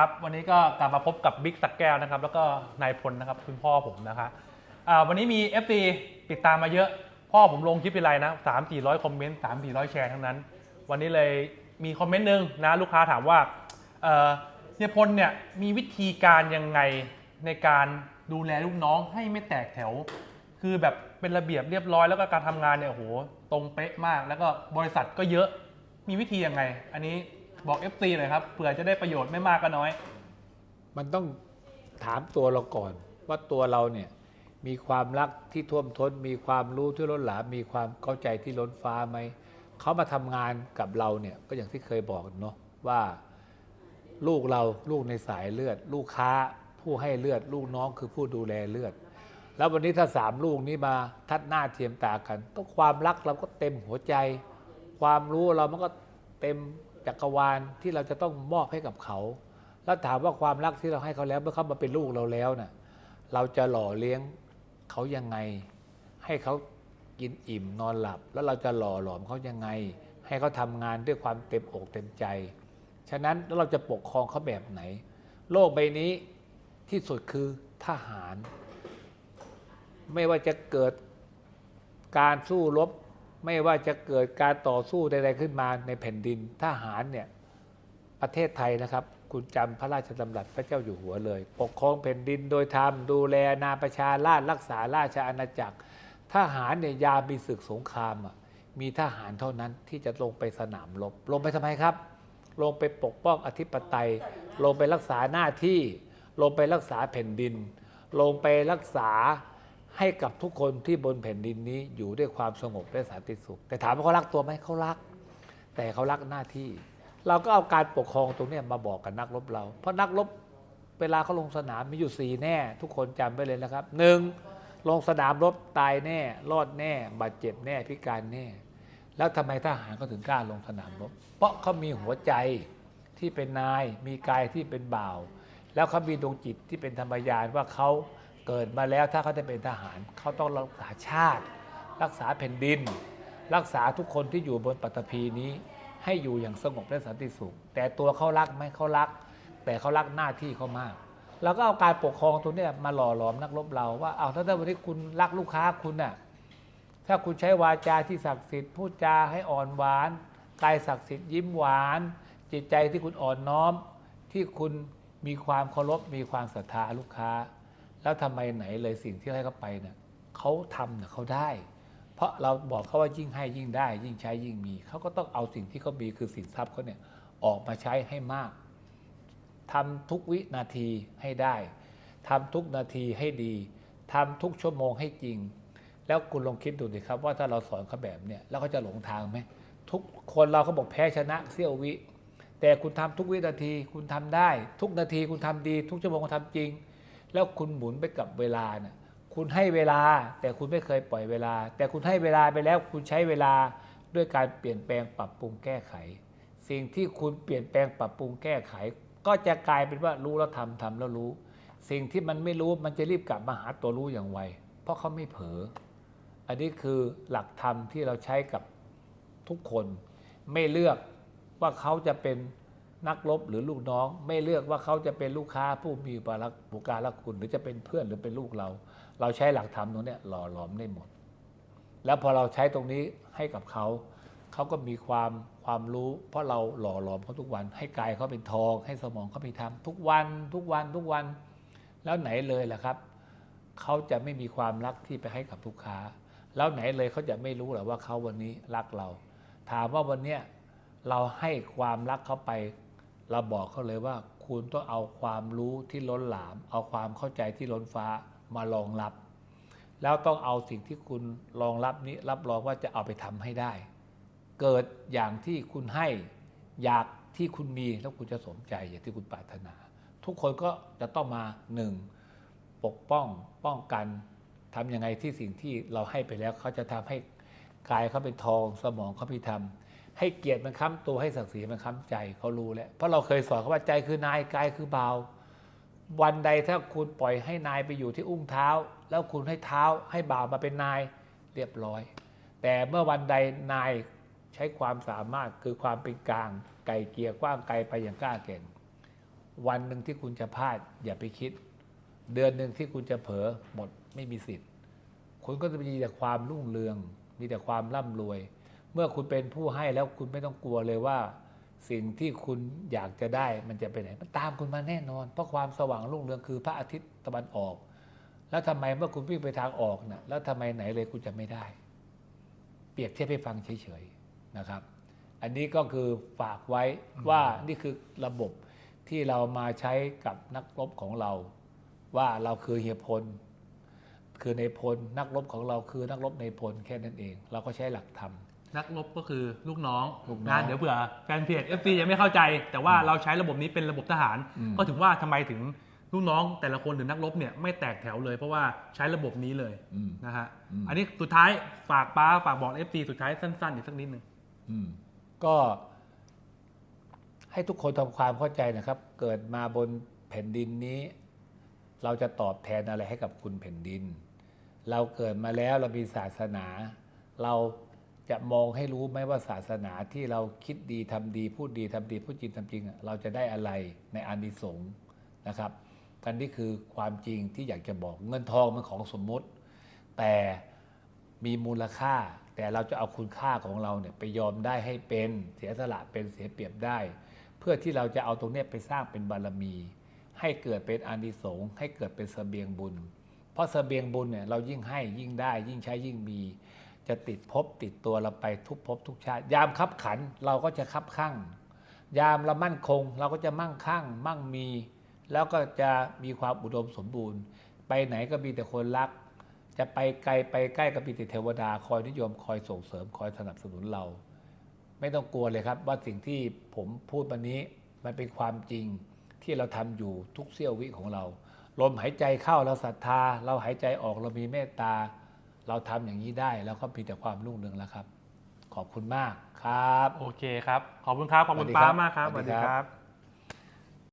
ครับวันนี้ก็กลับมาพบกับบิ๊กสักแก้วนะครับ แล้วก็นายพลนะครับคุณพ่อผมนะคะอ่าวันนี้มี f อติดตามมาเยอะ พ่อผมลงคลิปไปไรนะสามสี่ร้อยคอมเมนต์สามสี่ร้อยแชร์ทั้งนั้น วันนี้เลยมีคอมเมนต์หนึ่งนะลูกค้าถามว่าเอ่อเฮียพลเนี่ยมีวิธีการยังไงในการดูแลลูกน้องให้ไม่แตกแถว คือแบบเป็นระเบียบเรียบร้อยแล้วก็การทำงานเนี่ยโอ้โหตรงเป๊ะมาก แล้วก็บริษัทก็เยอะมีวิธียังไง อันนี้ บอก FC หน่อยครับเผื่อจะได้ประโยชน์ไม่มากก็น้อย มันต้องถามตัวเราก่อน ว่าตัวเราเนี่ยมีความรักที่ท่วมท้น มีความรู้ที่ล้นหลามมีความเข้าใจที่ล้นฟ้าไหมเขามาทำงานกับเราเนี่ยก็อย่างที่เคยบอกเนาะว่าลูกเราลูกในสายเลือด ลูกค้าผู้ให้เลือด ลูกน้องคือผู้ดูแลเลือด แล้ววันนี้ถ้าสามลูกนี้มาทัดหน้าเทียมตากัน ก็ความรักเราก็เต็มหัวใจ ความรู้เรามันก็เต็ม จักรวาลที่เราจะต้องมอบให้กับเขา แล้วถามว่าความรักที่เราให้เขาแล้วเมื่อเขามาเป็นลูกเราแล้วน่ะเราจะหล่อเลี้ยงเขายังไง ให้เขากินอิ่มนอนหลับ แล้วเราจะหล่อหลอมเขายังไง ให้เขาทำงานด้วยความเต็มอกเต็มใจ ฉะนั้นแล้วเราจะปกครองเขาแบบไหน โลกใบนี้ที่สุดคือทหาร ไม่ว่าจะเกิดการสู้รบ ไม่ว่าจะเกิดการต่อสู้ใดๆขึ้นมาในแผ่นดินทหารเนี่ยประเทศไทยนะครับ คุณจำพระราชดำรัสพระเจ้าอยู่หัวเลย ปกครองแผ่นดินโดยธรรมดูแลอาประชาราชรักษาราชอาณาจักร ทหารเนี่ยยามมีศึกสงครามอะมีทหารเท่านั้นที่จะลงไปสนามรบลงไปทำไมครับ ลงไปปกป้องอธิปไตย ลงไปรักษาหน้าที่ ลงไปรักษาแผ่นดิน ลงไปรักษา ให้กับทุกคนที่บนแผ่นดินนี้อยู่ด้วยความสงบและสันติสุข แต่ถามว่าเขารักตัวไหมเขารัก แต่เขารักหน้าที่ เราก็เอาการปกครองตรงนี้มาบอกกับนักรบเรา เพราะนักรบเวลาเขาลงสนามมีอยู่สี่แน่ ทุกคนจำไว้เลยนะครับหนึ่งลงสนามรบตายแน่ รอดแน่ บาดเจ็บแน่พิการแน่ แล้วทำไมทหารเขาถึงกล้าลงสนามรบ เพราะเขามีหัวใจที่เป็นนาย มีกายที่เป็นบ่าว แล้วเขามีดวงจิตที่เป็นธรรมยานว่าเขา เกิดมาแล้วถ้าเขาได้เป็นทหารเขาต้องรักษาชาติ รักษาแผ่นดิน รักษาทุกคนที่อยู่บนปัตภีนี้ ให้อยู่อย่างสงบและสันติสุข แต่ตัวเขารักไหมเขารัก แต่เขารักหน้าที่เขามากเราก็เอาการปกครองตัวเนี้ยมาหล่อหลอมนักรบเราว่าเอาถ้าวันนี้คุณรักลูกค้าคุณน่ะถ้าคุณใช้วาจาที่ศักดิ์สิทธิ์พูดจาให้อ่อนหวานกายศักดิ์สิทธิ์ยิ้มหวาน จิตใจที่คุณอ่อนน้อม ที่คุณมีความเคารพมีความศรัทธาลูกค้า แล้วทำไมไหนเลยสิ่งที่ให้เขาไปเนี่ยเขาทำเนี่ยเขาได้ เพราะเราบอกเขาว่ายิ่งให้ยิ่งได้ ยิ่งใช้ยิ่งมี เขาก็ต้องเอาสิ่งที่เขามีคือสินทรัพย์เขาเนี่ยออกมาใช้ให้มากทำทุกวินาทีให้ได้ทำทุกนาทีให้ดีทำทุกชั่วโมงให้จริง แล้วคุณลองคิดดูดิครับ ว่าถ้าเราสอนเขาแบบเนี่ยแล้วเขาจะหลงทางไหมทุกคนเราเขาบอกแพ้ชนะเสี้ยววิแต่คุณทำทุกวินาทีคุณทำได้ ทุกนาทีคุณทำดี ทุกชั่วโมงคุณทำจริง แล้วคุณหมุนไปกับเวลาน่ะคุณให้เวลาแต่คุณไม่เคยปล่อยเวลา แต่คุณให้เวลาไปแล้วคุณใช้เวลาด้วยการเปลี่ยนแปลงปรับปรุงแก้ไข สิ่งที่คุณเปลี่ยนแปลงปรับปรุงแก้ไข ก็จะกลายเป็นว่ารู้แล้วทำทำแล้วรู้ สิ่งที่มันไม่รู้มันจะรีบกลับมาหาตัวรู้อย่างไวเพราะเขาไม่เผลออันนี้คือหลักธรรมที่เราใช้กับทุกคน ไม่เลือกว่าเขาจะเป็น นักรบหรือลูกน้อง ไม่เลือกว่าเขาจะเป็นลูกค้าผู้มีบารักบุการรักคุณ หรือจะเป็นเพื่อนหรือเป็นลูกเรา เราใช้หลักธรรมตรงนี้หล่อหลอมได้หมด แล้วพอเราใช้ตรงนี้ให้กับเขา เขาก็มีความความรู้ เพราะเราหล่อหลอมเขาทุกวัน ให้กายเขาเป็นทอง ให้สมองเขาเป็นธรรมทุกวันทุกวันทุกวัน แล้วไหนเลยล่ะครับ เขาจะไม่มีความรักที่ไปให้กับลูกค้า แล้วไหนเลยเขาจะไม่รู้หรอว่าเขาวันนี้รักเรา ถามว่าวันเนี้ยเราให้ความรักเขาไป เราบอกเขาเลยว่าคุณต้องเอาความรู้ที่ล้นหลาม เอาความเข้าใจที่ล้นฟ้ามารองรับ แล้วต้องเอาสิ่งที่คุณรองรับนี้รับรองว่าจะเอาไปทำให้ได้ เกิดอย่างที่คุณให้อยากที่คุณมีแล้วคุณจะสมใจอย่างที่คุณปรารถนา ทุกคนก็จะต้องมาหนึ่งปกป้องป้องกันทำยังไงที่สิ่งที่เราให้ไปแล้วเขาจะทำให้กายเขาเป็นทองสมองเขาพิธรรม ให้เกียรติมันค้ำตัวให้ศักดิ์ศรีมันค้ำใจเขารู้แล้วเพราะเราเคยสอนเขาว่าใจคือนายกายคือเบาวันใดถ้าคุณปล่อยให้นายไปอยู่ที่อุ้งเท้า แล้วคุณให้เท้าให้บ่าวมาเป็นนายเรียบร้อย แต่เมื่อวันใดนายใช้ความสามารถคือความเป็นกลาง ไก่เกียร์กว้างไกลไปอย่างกล้าเก่ง วันหนึ่งที่คุณจะพลาดอย่าไปคิด เดือนหนึ่งที่คุณจะเผลอหมดไม่มีสิทธิ์ คุณก็จะมีแต่ความรุ่งเรือง มีแต่ความร่ำรวย เมื่อคุณเป็นผู้ให้แล้วคุณไม่ต้องกลัวเลยว่า สิ่งที่คุณอยากจะได้มันจะไปไหนมันตามคุณมาแน่นอน เพราะความสว่างรุ่งเรืองคือพระอาทิตย์ตะวันออก แล้วทำไมเมื่อคุณวิ่งไปทางออกนะ่ะแล้วทำไมไหนเลยคุณจะไม่ได้ เปรียบเทียบให้ฟังเฉยๆนะครับ อันนี้ก็คือฝากไว้ว่านี่คือระบบที่เรามาใช้กับนักรบของเรา ว่าเราคือเฮียพลคือในพลนักรบของเราคือนักรบในพลแค่นั้นเอง เราก็ใช้หลักธรรม นักรบก็คือลูกน้องลูกน้องนะเดี๋ยวเผื่อแฟนเพจ FC ยังไม่เข้าใจ แต่ว่าเราใช้ระบบนี้เป็นระบบทหาร อืม ก็ถึงว่าทำไมถึงลูกน้องแต่ละคนหรือนักรบเนี่ยไม่แตกแถวเลย เพราะว่าใช้ระบบนี้เลยอืม นะฮะอืม อันนี้สุดท้ายฝากป้าฝากบอก FC สุดท้ายสั้นๆอีกสักนิดหนึ่ง อืมก็ให้ทุกคนทำความเข้าใจนะครับ เกิดมาบนแผ่นดินนี้ เราจะตอบแทนอะไรให้กับคุณแผ่นดิน เราเกิดมาแล้วเรามีศาสนา เรา จะมองให้รู้ไหมว่าศาสนาที่เราคิดดีทำดี พูดดีทำดี พูดจริงทำจริง เราจะได้อะไรในอานิสงส์นะครับกันนี่คือความจริงที่อยากจะบอกเงินทองมันของสมมุติ แต่มีมูลค่า แต่เราจะเอาคุณค่าของเราเนี่ยไปยอมได้ให้เป็นเสียสละเป็นเสียเปรียบได้ เพื่อที่เราจะเอาตรงนี้ไปสร้างเป็นบารมี ให้เกิดเป็นอานิสงส์ให้เกิดเป็นเสบียงบุญ เพราะเสบียงบุญเนี่ยเรายิ่งให้ยิ่งได้ยิ่งใช้ยิ่งมี จะติดภพติดตัวเราไปทุกภพทุกชาติ ยามคับขันเราก็จะคับข้างยามเรามั่นคง เราก็จะมั่งคั่ง มั่งมี แล้วก็จะมีความอุดมสมบูรณ์ ไปไหนก็มีแต่คนรัก จะไปไกลไปใกล้ก็มีแต่เทวดาคอยนิยมคอยส่งเสริมคอยสนับสนุนเรา ไม่ต้องกลัวเลยครับ ว่าสิ่งที่ผมพูดวันนี้มันเป็นความจริงที่เราทำอยู่ทุกเสี้ยววิของเรา ลมหายใจเข้าเราศรัทธา เราหายใจออกเรามีเมตตา เราทำอย่างนี้ได้แล้วก็มีแต่ความรุ่งเรืองแล้วครับ ขอบคุณมากครับ โอเคครับ ขอบคุณครับ ขอบคุณสวัสดีป้าครับมากครับสสวัวัสสดีดีคครัรับบ